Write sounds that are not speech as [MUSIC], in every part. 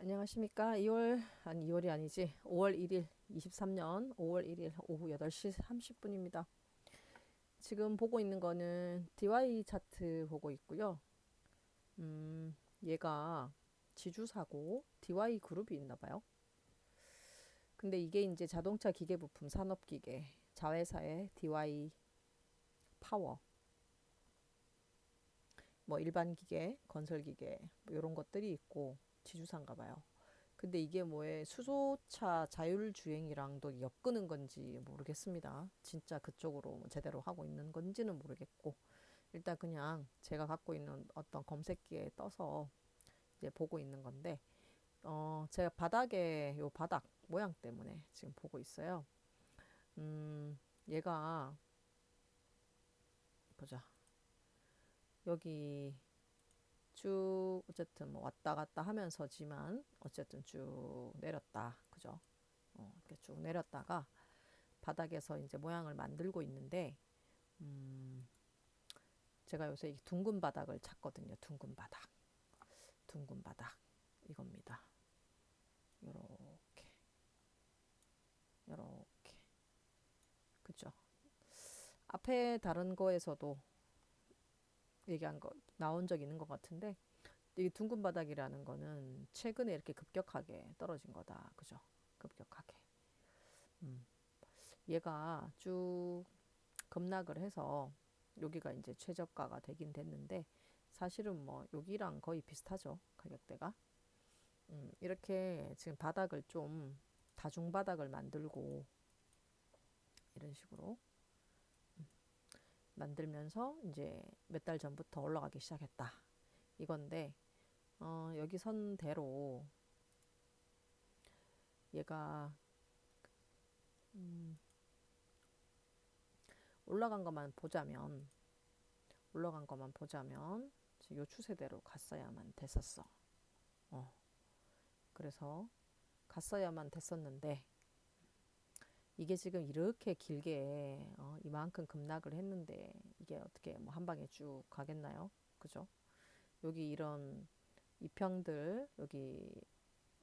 안녕하십니까. 2월, 아니 2월이 아니지. 5월 1일, 23년 5월 1일 오후 8시 30분입니다. 지금 보고 있는 거는 DY 차트 보고 있고요. 음, 얘가 지주사고 DY 그룹이 있나 봐요. 근데 이게 이제 자동차 기계 부품 산업 기계 자회사의 DY 파워 뭐 일반 기계, 건설 기계 뭐 이런 것들이 있고 지주사인가 봐요. 근데 이게 뭐에 수소차 자율주행이랑도 엮는 건지 모르겠습니다. 진짜 그쪽으로 뭐 제대로 하고 있는 건지는 모르겠고 일단 그냥 제가 갖고 있는 어떤 검색기에 떠서 이제 보고 있는 건데 어 제가 바닥에 요 바닥 모양 때문에 지금 보고 있어요. 음 얘가 보자 여기 쭉 어쨌든 뭐 왔다 갔다 하면서지만 어쨌든 쭉 내렸다. 그죠? 어, 이렇게 쭉 내렸다가 바닥에서 이제 모양을 만들고 있는데 음, 제가 요새 이 둥근 바닥을 찾거든요. 둥근 바닥. 둥근 바닥. 이겁니다. 요렇게. 요렇게. 그죠? 앞에 다른 거에서도 얘기한 거 나온 적 있는 것 같은데 이 둥근 바닥이라는 거는 최근에 이렇게 급격하게 떨어진 거다. 그죠? 급격하게. 음. 얘가 쭉 급락을 해서 여기가 이제 최저가가 되긴 됐는데 사실은 뭐 여기랑 거의 비슷하죠. 가격대가. 음, 이렇게 지금 바닥을 좀 다중 바닥을 만들고 이런 식으로 만들면서 이제 몇 달 전부터 올라가기 시작했다. 이건데 어, 여기 선대로 얘가 음, 올라간 것만 보자면 올라간 것만 보자면 요 추세대로 갔어야만 됐었어. 어. 그래서 갔어야만 됐었는데 이게 지금 이렇게 길게 어, 이만큼 급락을 했는데 이게 어떻게 뭐 한 방에 쭉 가겠나요? 그죠? 여기 이런 이평들 여기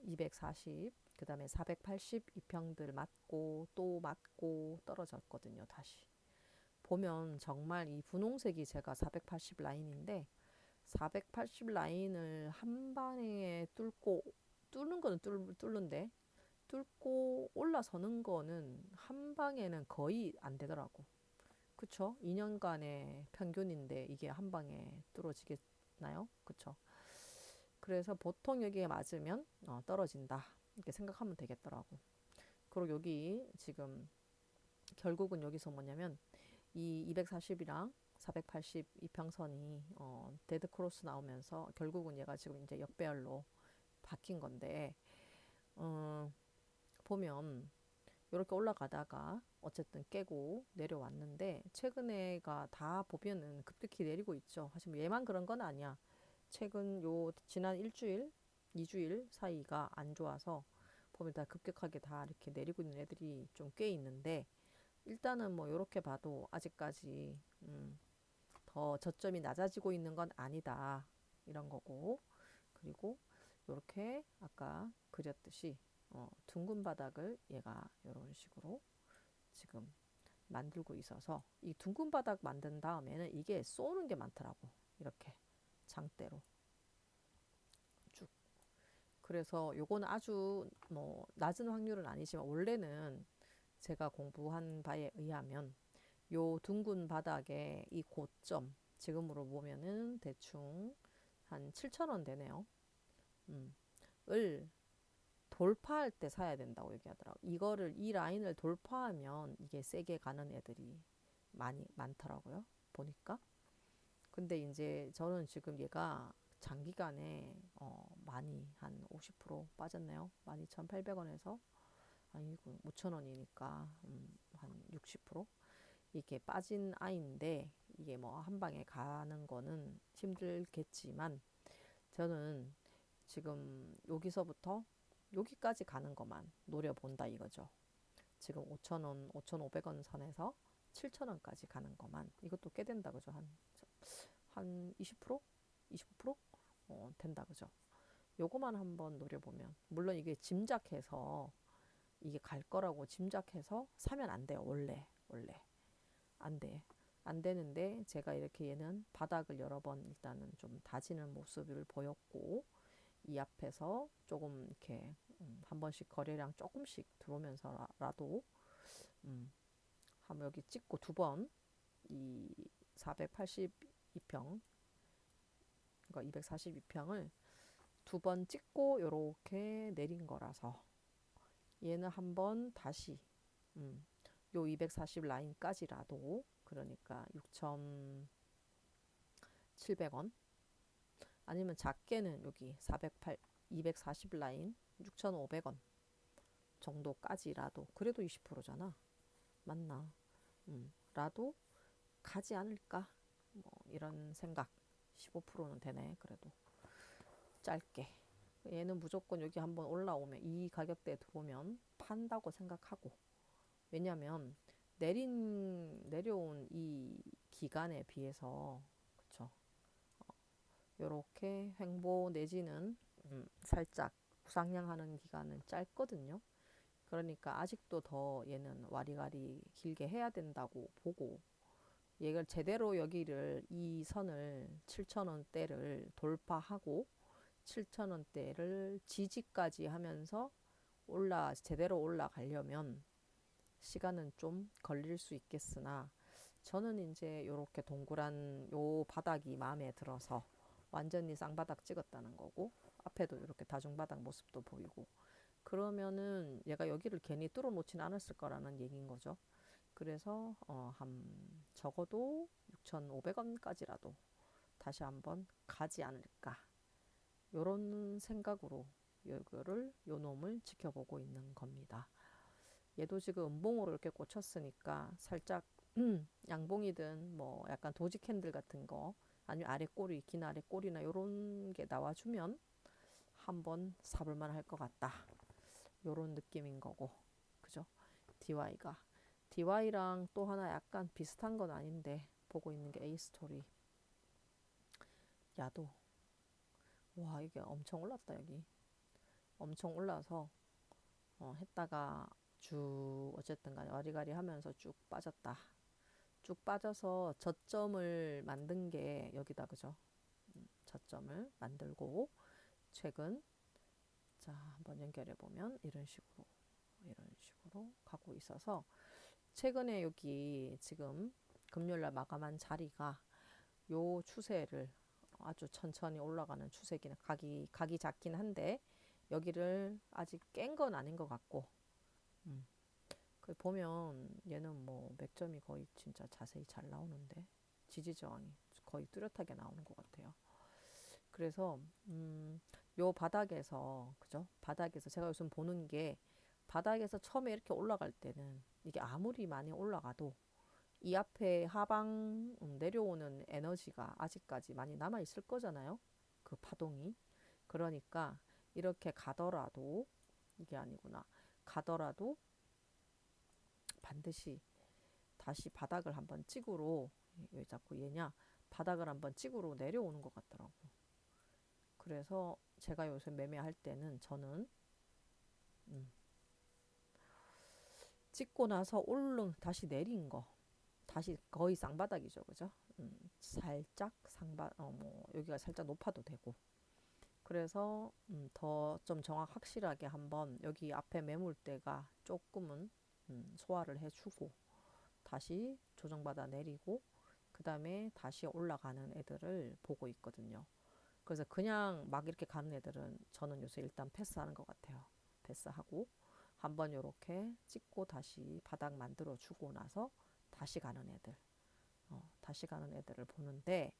240 그 다음에 480 이평들 맞고 또 맞고 떨어졌거든요. 다시 보면 정말 이 분홍색이 제가 480 라인인데 480 라인을 한 방에 뚫고 뚫는 거는 뚫, 뚫는데 뚫고 올라서는 거는 한 방에는 거의 안 되더라고. 그쵸? 2년간의 평균인데 이게 한 방에 뚫어지겠나요? 그쵸? 그래서 보통 여기에 맞으면 어, 떨어진다. 이렇게 생각하면 되겠더라고. 그리고 여기 지금 결국은 여기서 뭐냐면 이 240이랑 480 이평선이 어, 데드 크로스 나오면서 결국은 얘가 지금 이제 역배열로 바뀐 건데 어, 보면 이렇게 올라가다가 어쨌든 깨고 내려왔는데 최근에가 다 보면은 급격히 내리고 있죠. 하지만 얘만 그런 건 아니야. 최근 요 지난 일주일, 이주일 사이가 안 좋아서 보면 다 급격하게 다 이렇게 내리고 있는 애들이 좀 꽤 있는데 일단은 뭐 이렇게 봐도 아직까지 음, 더 저점이 낮아지고 있는 건 아니다 이런 거고 그리고 이렇게 아까 그렸듯이 어, 둥근 바닥을 얘가 이런 식으로 지금 만들고 있어서 이 둥근 바닥 만든 다음에는 이게 쏘는 게 많더라고 이렇게 장대로. 쭉. 그래서 요거는 아주 뭐 낮은 확률은 아니지만 원래는 제가 공부한 바에 의하면 요 둥근 바닥의 이 고점 지금으로 보면은 대충 한 7천원 되네요. 음, 을 돌파할 때 사야 된다고 얘기하더라고. 이거를 이 라인을 돌파하면 이게 세게 가는 애들이 많이 많더라고요. 보니까. 근데 이제 저는 지금 얘가 장기간에 어 많이 한 50% 빠졌네요. 12,800원에서 아니 5,000원이니까 음, 한 60% 이렇게 빠진 아이인데 이게 뭐 한 방에 가는 거는 힘들겠지만 저는 지금 여기서부터 여기까지 가는 것만 노려본다 이거죠. 지금 5,000원, 5,500원 선에서 7,000원까지 가는 것만 이것도 꽤 된다 그죠? 한, 한 20%? 25%? 어, 된다 그죠? 요거만 한번 노려보면 물론 이게 짐작해서 이게 갈 거라고 짐작해서 사면 안 돼요. 원래 원래 안 돼. 안 되는데 제가 이렇게 얘는 바닥을 여러 번 일단은 좀 다지는 모습을 보였고 이 앞에서 조금 이렇게 음, 한 번씩 거래량 조금씩 들어오면서라도 음, 한번 여기 찍고 두 번 이 482평 그러니까 242평을 두 번 찍고 요렇게 내린 거라서 얘는 한 번 다시 음, 요 240 라인까지라도 그러니까 6,700원? 아니면 작게는 여기 408 240 라인 6,500원 정도까지라도 그래도 20%잖아. 맞나? 음, 라도 가지 않을까? 뭐 이런 생각. 15%는 되네 그래도. 짧게. 얘는 무조건 여기 한번 올라오면 이 가격대에 들어오면 판다고 생각하고. 왜냐면 내린 내려온 이 기간에 비해서 그쵸? 어, 요렇게 횡보 내지는 음, 살짝 우상향하는 기간은 짧거든요. 그러니까 아직도 더 얘는 와리가리 길게 해야 된다고 보고 얘를 제대로 여기를 이 선을 7천원대를 돌파하고 7천원대를 지지까지 하면서 올라 제대로 올라가려면 시간은 좀 걸릴 수 있겠으나 저는 이제 요렇게 동그란 요 바닥이 마음에 들어서 완전히 쌍바닥 찍었다는 거고 앞에도 이렇게 다중바닥 모습도 보이고 그러면은 얘가 여기를 괜히 뚫어 놓지는 않았을 거라는 얘기인 거죠. 그래서 어, 한 적어도 6,500원까지라도 다시 한번 가지 않을까 요런 생각으로 이거를 요 놈을 지켜보고 있는 겁니다. 얘도 지금 음봉으로 이렇게 꽂혔으니까 살짝 음, [CLEARS THROAT] 양봉이든 뭐 약간 도지 캔들 같은 거 아니면 아래 꼬리 긴 아래 꼬리나 요런 게 나와주면 한번 사볼만 할 것 같다. 요런 느낌인 거고. 그죠? DY가. DY랑 또 하나 약간 비슷한 건 아닌데 보고 있는 게 A 스토리. 야도. 와 이게 엄청 올랐다 여기. 엄청 올라서 어, 했다가 쭉 어쨌든 간에 와리가리 하면서 쭉 빠졌다. 쭉 빠져서 저점을 만든 게 여기다 그죠? 음, 저점을 만들고 최근 자 한번 연결해 보면 이런 식으로 이런 식으로 가고 있어서 최근에 여기 지금 금요일날 마감한 자리가 요 추세를 아주 천천히 올라가는 추세기는 각이 각이 작긴 한데 여기를 아직 깬 건 아닌 것 같고 음. 그 보면 얘는 뭐 맥점이 거의 진짜 자세히 잘 나오는데 지지 저항이 거의 뚜렷하게 나오는 것 같아요. 그래서 음, 요 바닥에서 그죠? 바닥에서 제가 요즘 보는 게 바닥에서 처음에 이렇게 올라갈 때는 이게 아무리 많이 올라가도 이 앞에 하방 음, 내려오는 에너지가 아직까지 많이 남아 있을 거잖아요. 그 파동이. 그러니까 이렇게 가더라도 이게 아니구나. 가더라도 반드시 다시 바닥을 한번 찍으로 왜 자꾸 얘냐 바닥을 한번 찍으로 내려오는 것 같더라고. 그래서 제가 요새 매매할 때는 저는 음, 찍고 나서 오른 다시 내린 거 다시 거의 쌍바닥이죠 그죠 음, 살짝 상바 어뭐 여기가 살짝 높아도 되고 그래서 음, 더 좀 정확 확실하게 한번 여기 앞에 매물대가 조금은 음, 소화를 해주고 다시 조정받아 내리고 그 다음에 다시 올라가는 애들을 보고 있거든요. 그래서 그냥 막 이렇게 가는 애들은 저는 요새 일단 패스하는 것 같아요. 패스하고 한번 요렇게 찍고 다시 바닥 만들어 주고 나서 다시 가는 애들. 어, 다시 가는 애들을 보는데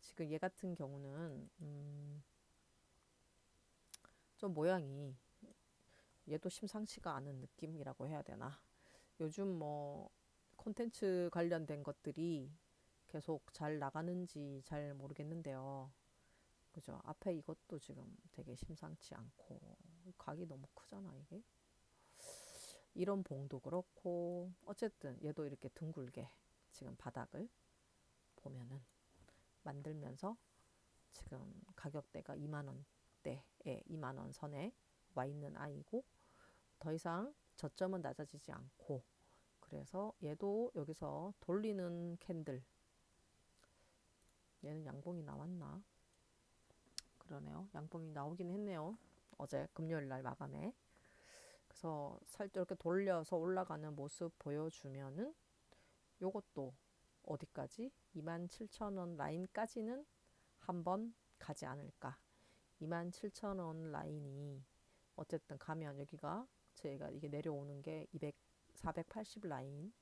지금 얘 같은 경우는 음, 좀 모양이 얘도 심상치가 않은 느낌이라고 해야 되나? 요즘 뭐 콘텐츠 관련된 것들이 계속 잘 나가는지 잘 모르겠는데요 그죠 앞에 이것도 지금 되게 심상치 않고 각이 너무 크잖아 이게 이런 봉도 그렇고 어쨌든 얘도 이렇게 둥글게 지금 바닥을 보면은 만들면서 지금 가격대가 2만 원대에 예, 2만 원 선에 와 있는 아이고 더 이상 저점은 낮아지지 않고 그래서 얘도 여기서 돌리는 캔들 얘는 양봉이 나왔나? 그러네요. 양봉이 나오긴 했네요. 어제 금요일 날 마감에. 그래서 살짝 이렇게 돌려서 올라가는 모습 보여주면은 요것도 어디까지? 27,000원 라인까지는 한번 가지 않을까. 27,000원 라인이 어쨌든 가면 여기가 제가 이게 내려오는 게 200, 480 라인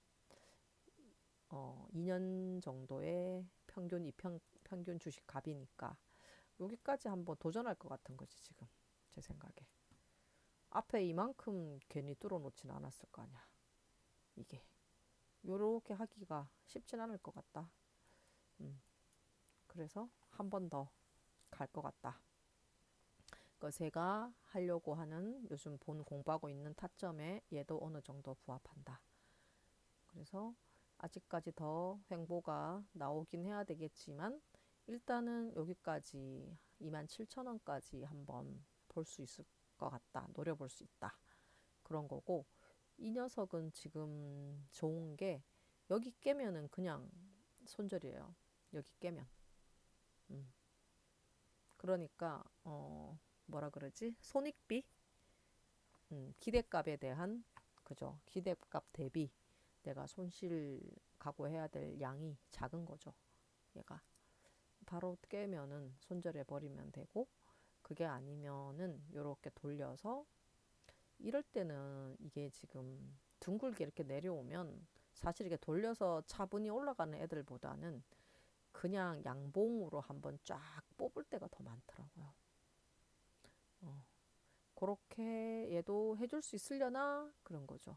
어, 2년 정도의 평균 이평 평균 주식 값이니까 여기까지 한번 도전할 것 같은 거지 지금. 제 생각에. 앞에 이만큼 괜히 뚫어놓진 않았을 거 아니야. 이게. 요렇게 하기가 쉽진 않을 것 같다. 음. 그래서 한 번 더 갈 것 같다. 그 제가 하려고 하는 요즘 본 공부하고 있는 타점에 얘도 어느 정도 부합한다. 그래서 아직까지 더 횡보가 나오긴 해야 되겠지만 일단은 여기까지 27,000원까지 한번 볼 수 있을 것 같다. 노려볼 수 있다. 그런 거고 이 녀석은 지금 좋은 게 여기 깨면은 그냥 손절이에요. 여기 깨면. 음. 그러니까 어 뭐라 그러지? 손익비 음, 기대값에 대한 그죠? 기대값 대비 내가 손실 각오해야 될 양이 작은 거죠. 얘가 바로 깨면은 손절해 버리면 되고 그게 아니면은 요렇게 돌려서 이럴 때는 이게 지금 둥글게 이렇게 내려오면 사실 이게 돌려서 차분히 올라가는 애들보다는 그냥 양봉으로 한번 쫙 뽑을 때가 더 많더라고요. 어, 그렇게 얘도 해줄 수 있으려나 그런 거죠.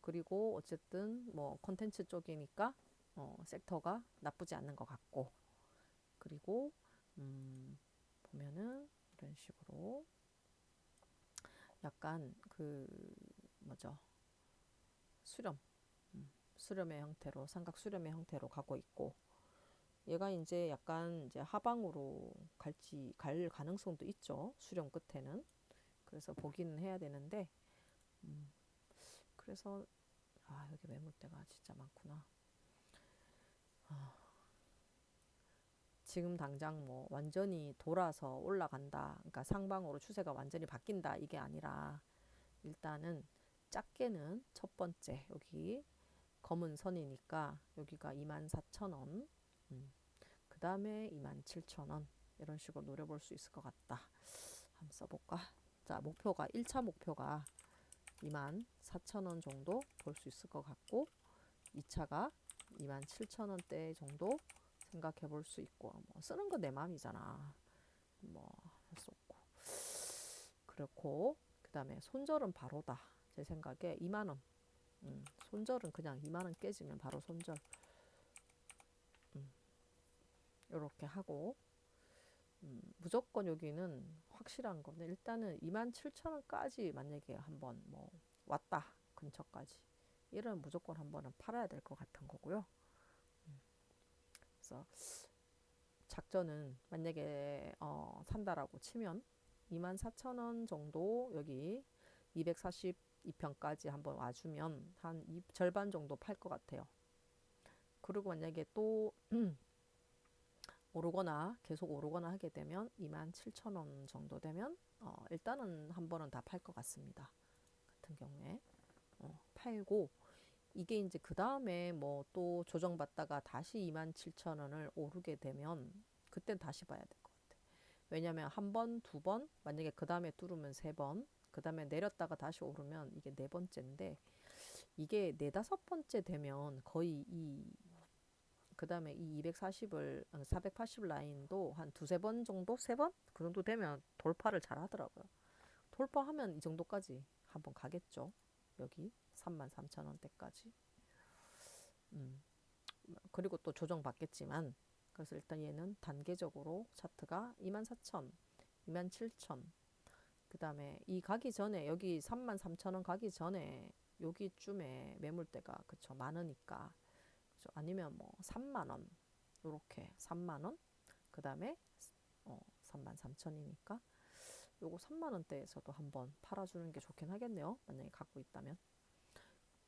그리고 어쨌든 뭐 컨텐츠 쪽이니까 어, 섹터가 나쁘지 않는 것 같고 그리고 음, 보면은 이런 식으로 약간 그 뭐죠? 수렴. 음, 수렴의 형태로 삼각 수렴의 형태로 가고 있고 얘가 이제 약간 이제 하방으로 갈지 갈 가능성도 있죠 수렴 끝에는. 그래서 보기는 해야 되는데 음, 그래서 아 여기 매물대가 진짜 많구나. 아, 지금 당장 뭐 완전히 돌아서 올라간다. 그러니까 상방으로 추세가 완전히 바뀐다. 이게 아니라 일단은 작게는 첫 번째 여기 검은 선이니까 여기가 24,000원. 음. 그 다음에 27,000원. 이런 식으로 노려볼 수 있을 것 같다. 한번 써볼까? 자, 목표가 1차 목표가 2만 4천원 정도 볼 수 있을 것 같고 2차가 2만 7천원대 정도 생각해 볼 수 있고 뭐 쓰는 거내 마음이잖아. 뭐 할 수 없고. 그렇고 그 다음에 손절은 바로다. 제 생각에 2만 원. 음, 손절은 그냥 2만 원 깨지면 바로 손절. 음, 요렇게 하고. 음, 무조건 여기는 확실한 거는 일단은 27,000원까지 만약에 한번 뭐 왔다 근처까지. 이러면 무조건 한 번은 팔아야 될 것 같은 거고요. 음, 그래서 작전은 만약에 어, 산다라고 치면 24,000원 정도 여기 242평까지 한번 와주면 한 이, 절반 정도 팔 것 같아요. 그리고 만약에 또 [CLEARS THROAT] 오르거나 계속 오르거나 하게 되면 27,000원 정도 되면 어, 일단은 한 번은 다 팔 것 같습니다. 같은 경우에 어, 팔고 이게 이제 그 다음에 뭐 또 조정받다가 다시 27,000원을 오르게 되면 그땐 다시 봐야 될 것 같아. 왜냐면 한 번, 두 번, 만약에 그 다음에 뚫으면 세 번, 그 다음에 내렸다가 다시 오르면 이게 네 번째인데 이게 네 다섯 번째 되면 거의 이 그 다음에 이 240을 480 라인도 한 두세 번 정도 세 번 그 정도 되면 돌파를 잘 하더라고요. 돌파하면 이 정도까지 한번 가겠죠. 여기 33,000원대까지. 음. 그리고 또 조정 받겠지만 그래서 일단 얘는 단계적으로 차트가 24,000, 27,000. 그다음에 이 가기 전에 여기 33,000원 가기 전에 여기쯤에 매물대가 그쵸 많으니까 그죠? 아니면 뭐 3만 원 요렇게 3만 원. 그다음에 어 3만 3천이니까 요거 3만 원대에서도 한번 팔아주는 게 좋긴 하겠네요. 만약에 갖고 있다면.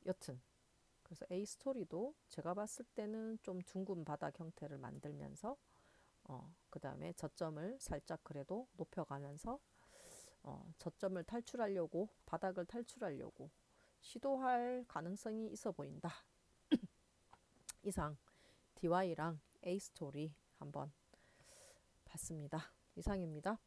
여튼 그래서 A 스토리도 제가 봤을 때는 좀 둥근 바닥 형태를 만들면서 어, 그 다음에 저점을 살짝 그래도 높여가면서 어, 저점을 탈출하려고 바닥을 탈출하려고 시도할 가능성이 있어 보인다. [CLEARS THROAT] 이상 DY랑 A 스토리 한번 봤습니다. 이상입니다.